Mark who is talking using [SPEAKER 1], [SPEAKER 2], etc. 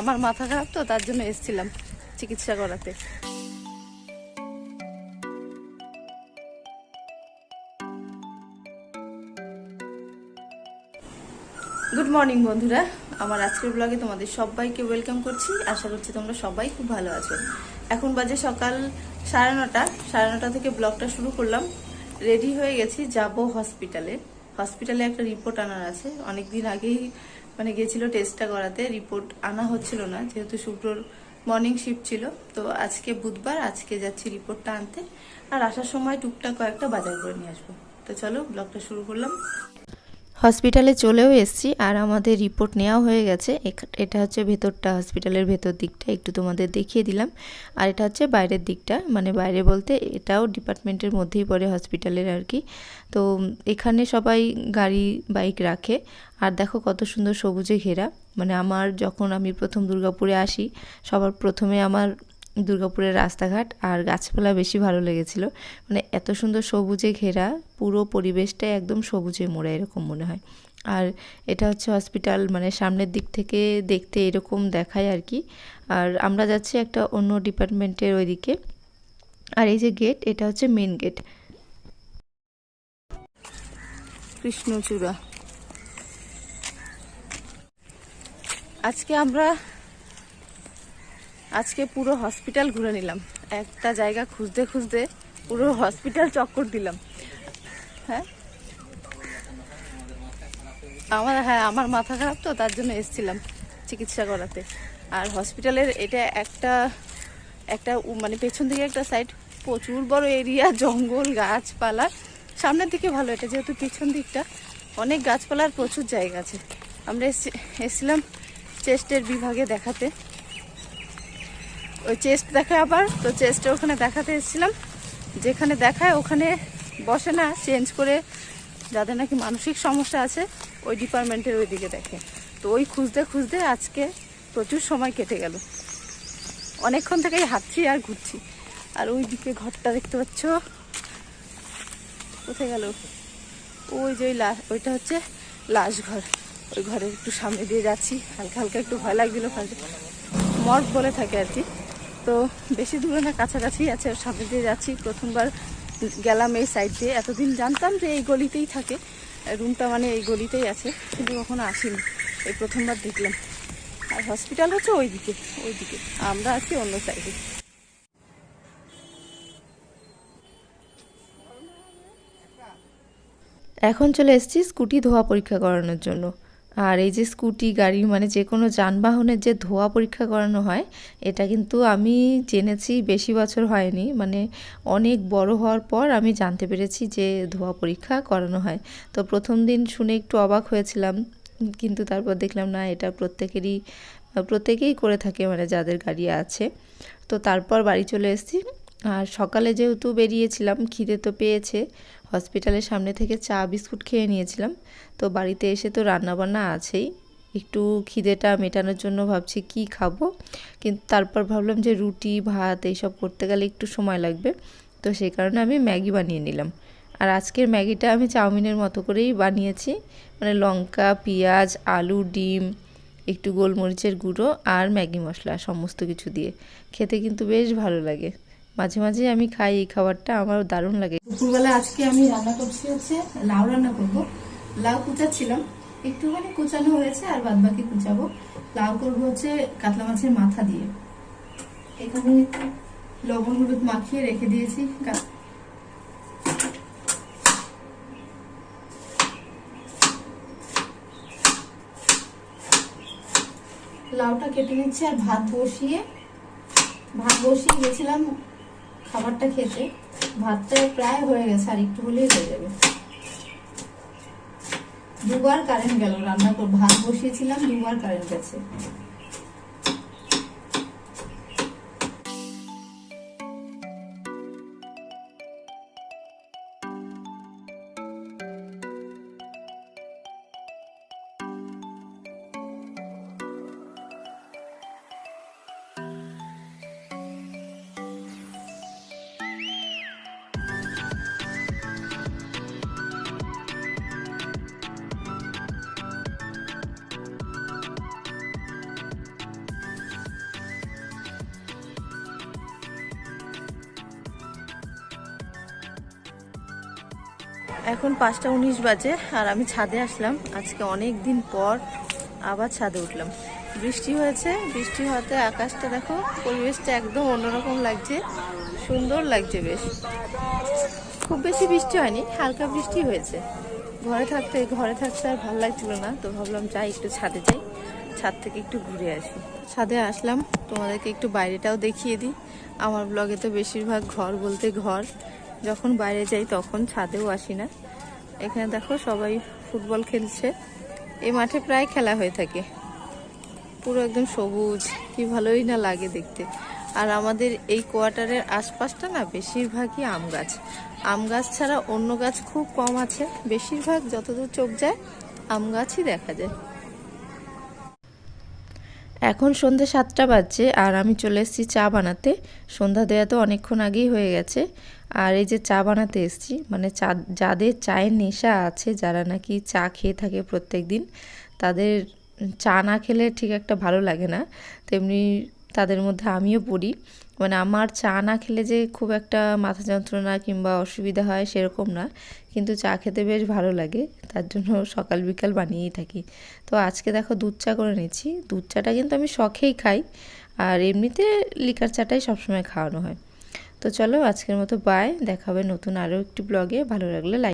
[SPEAKER 1] আমার মাথা খারাপ তো, তার জন্য এসেছিলাম চিকিৎসা করাতে। গুড মর্নিং বন্ধুরা। আমার আজকের ব্লগে তোমাদের সবাইকে ওয়েলকাম করছি। আশা করছি তোমরা সবাই খুব ভালো আছো। এখন বাজে সকাল সাড়ে নটা। সাড়ে নটা থেকে ব্লগটা শুরু করলাম। রেডি হয়ে গেছি, যাব হসপিটালে হসপিটালে একটা রিপোর্ট আনার আছে। অনেক দিন আগেই মানে গেছিল টেস্টটা করাতে রিপোর্ট আনা হচ্ছিল না, যেহেতু শুক্রর মর্নিং শিফট ছিল, তো আজকে বুধবার, আজকে যাচ্ছি রিপোর্টটা আনতে, আর আসার সময় টুকটাক কয়েকটা বাজার করে নিয়ে আসব। তো চলো ব্লগটা শুরু করলাম। হসপিটালে চলেও এসেছি আর আমাদের রিপোর্ট নেওয়া হয়ে গেছে। এটা হচ্ছে ভেতরটা, হসপিটালের ভেতর দিকটা, একটু তোমাদের দেখিয়ে দিলাম। আর এটা হচ্ছে বাইরের দিকটা মানে বাইরে বলতে এটাও ডিপার্টমেন্টের মধ্যেই পড়ে হসপিটালের আর কি। তো এখানে সবাই গাড়ি, বাইক রাখে। আর দেখো কত সুন্দর সবুজে ঘেরা। মানে আমার যখন আমি প্রথম দুর্গাপুরে আসি, সবার প্রথমে আমার দুর্গাপুরের রাস্তাঘাট আর গাছপালা বেশি ভালো লেগেছিল। মানে এত সুন্দর সবুজে ঘেরা, পুরো পরিবেশটাই একদম সবুজে মোড়া এরকম মনে হয়। আর এটা হচ্ছে হসপিটাল মানে সামনের দিক থেকে দেখতে এরকম দেখায় আর কি। আর আমরা যাচ্ছি একটা অন্য ডিপার্টমেন্টের ওইদিকে। আর এই যে গেট, এটা হচ্ছে মেন গেট। কৃষ্ণচূড়া। আজকে আমরা আজকে পুরো হসপিটাল ঘুরে নিলাম। একটা জায়গা খুঁজতে খুঁজতে পুরো হসপিটাল চক্কর দিলাম। হ্যাঁ? আমার হ্যাঁ আমার মাথা খারাপ তো, তার জন্য এসেছিলাম চিকিৎসা করাতে। আর হসপিটালের এটা একটা একটা মানে পেছন দিকে একটা সাইড প্রচুর বড় এরিয়া জঙ্গল, গাছপালা। সামনের দিকে ভালো, এটা যেহেতু পিছন দিকটা, অনেক গাছপালার প্রচুর জায়গা আছে। আমরা এসছি- এসেছিলাম চেস্টের বিভাগে দেখাতে। ওই চেস্ট দেখায় আবার। তো চেস্টে ওখানে দেখাতে এসেছিলাম। যেখানে দেখায়, ওখানে বসে না চেঞ্জ করে যাদের নাকি মানসিক সমস্যা আছে, ওই ডিপার্টমেন্টের ওই দিকে দেখে। তো ওই খুঁজতে খুঁজতে আজকে প্রচুর সময় কেটে গেল। অনেকক্ষণ থেকেই হাঁটছি আর ঘুরছি। আর ওই দিকে ঘরটা দেখতে পাচ্ছ? কোথায় গেল? ওই যে ওই ওইটা হচ্ছে লাশ ঘর। ওই ঘরের একটু সামনে দিয়ে যাচ্ছি। হালকা হালকা একটু ভয় লাগছিল মর্গ বলে থাকে আর কি। তো বেশি দূরে না, কাছাকাছি আছে সামনে দিয়ে যাচ্ছি। প্রথমবার গেলাম এই সাইড দিয়ে। এতদিন জানতাম যে এই গলিতেই থাকে। রুমটা মানে এই গলিতেই আছে, কিন্তু কখনো আসিনি। এই প্রথমবার দেখলাম। আর হসপিটাল হচ্ছে ওইদিকে ওইদিকে। আমরা আছি অন্য সাইডে এখন চলে এসেছি স্কুটি ধোয়া পরীক্ষা করানোর জন্য। আর এই যে স্কুটি, গাড়ি মানে যে কোনো যানবাহনের যে ধোয়া পরীক্ষা করানো হয়, এটা কিন্তু আমি জেনেছি বেশি বছর হয়নি। মানে অনেক বড় হওয়ার পর আমি জানতে পেরেছি যে ধোয়া পরীক্ষা করানো হয়। তো প্রথম দিন শুনে একটু অবাক হয়েছিলাম, কিন্তু তারপর দেখলাম, না, এটা প্রত্যেকেরই, প্রত্যেকেই করে থাকে মানে যাদের গাড়ি আছে। তো তারপর বাড়ি চলে এসেছি। আর সকালে যেহেতু বেরিয়েছিলাম, খিদে তো পেয়েছে হসপিটালের সামনে থেকে চা, বিস্কুট খেয়ে নিয়েছিলাম। তো বাড়িতে এসে তো রান্নাবান্না আছেই। একটু খিদেটা মেটানোর জন্য ভাবছি কি খাব? কিন্তু তারপর ভাবলাম যে রুটি, ভাত এইসব করতে গেলে একটু সময় লাগবে। তো সেই কারণে আমি ম্যাগি বানিয়ে নিলাম। আর আজকের ম্যাগিটা আমি চাউমিনের মতো করেই বানিয়েছি। মানে লঙ্কা, পেঁয়াজ, আলু, ডিম, একটু গোলমরিচের গুঁড়ো আর ম্যাগি মশলা, সমস্ত কিছু দিয়ে। খেতে কিন্তু বেশ ভালো লাগে। মাঝে মাঝে আমি খাই এই খাবারটা আমার দারুণ লাগে। দুপুরবেলা আজকে আমি রান্না করছি হচ্ছে লাউ রান্না করব। লাউ কুচাচ্ছিলাম, একটুখানি কুচানো হয়েছে আর বাদ বাকি কুচাবো। লাউ করব হচ্ছে কাতলা মাছের মাথা দিয়ে। এখানে লবণ হলুদ মাখিয়ে রেখে দিয়েছি। লাউটা কেটে নিচ্ছি আর ভাত বসিয়ে ভাত বসিয়ে গেছিলাম খাবারটা খেতে ভাতটা প্রায় হয়ে গেছে, আর একটু হলেই হয়ে যাবে। দুবার কারেন্ট গেল, রান্না করে ভাত বসিয়েছিলাম, দুবার কারেন্ট গেছে। এখন পাঁচটা উনিশ বাজে আর আমি ছাদে আসলাম। আজকে অনেক দিন পর আবার ছাদে উঠলাম। বৃষ্টি হয়েছে, বৃষ্টি হওয়াতে আকাশটা দেখো, পরিবেশটা একদম অন্যরকম লাগছে, সুন্দর লাগছে বেশ। খুব বেশি বৃষ্টি হয়নি, হালকা বৃষ্টি হয়েছে। ঘরে থাকতে ঘরে থাকতে আর ভালো লাগছিল না, তো ভাবলাম যাই একটু ছাদে যাই, ছাদ থেকে একটু ঘুরে আসি। ছাদে আসলাম, তোমাদেরকে একটু বাইরেটাও দেখিয়ে দিই। আমার ব্লগে তো বেশিরভাগ ঘর বলতে ঘর। যখন বাইরে যাই তখন ছাদেও আসি না। এখানে দেখো সবাই ফুটবল খেলছে। এই মাঠে প্রায় খেলা হয়ে থাকে। পুরো একদম সবুজ, কি ভালোই না লাগে দেখতে। আর আমাদের এই কোয়ার্টারের আশপাশটা না বেশিরভাগই আম গাছ। আম গাছ ছাড়া অন্য গাছ খুব কম আছে। বেশিরভাগ যতদূর চোখ যায়, আম গাছই দেখা যায়। এখন সন্ধ্যে সাতটা বাজছে আর আমি চলে এসেছি চা বানাতে। সন্ধ্যা দেওয়া তো অনেকক্ষণ আগেই হয়ে গেছে। আর এই যে চা বানাতে এসেছি মানে চা, যাদের চায়ের নেশা আছে, যারা নাকি চা খেয়ে থাকে প্রত্যেক দিন তাদের চা না খেলে ঠিক একটা ভালো লাগে না। তেমনি তাদের মধ্যে আমিও পড়ি। মানে আমার চা না খেলে যে খুব একটা মাথা যন্ত্রণা কিংবা অসুবিধা হয় সেরকম না। কিন্তু চা খেতে বেশ ভালো লাগে, তার জন্য সকাল বিকাল বানিয়েই থাকি। তো আজকে দেখো দুধ চা করে নিচ্ছি দুধ চাটা কিন্তু আমি শখেই খাই, আর এমনিতে লিকার চাটাই সবসময় খাওয়ানো হয়। তো চলো আজকের মতো বাই দেখা হবে নতুন আরও একটি ব্লগে ভালো লাগলে লাইক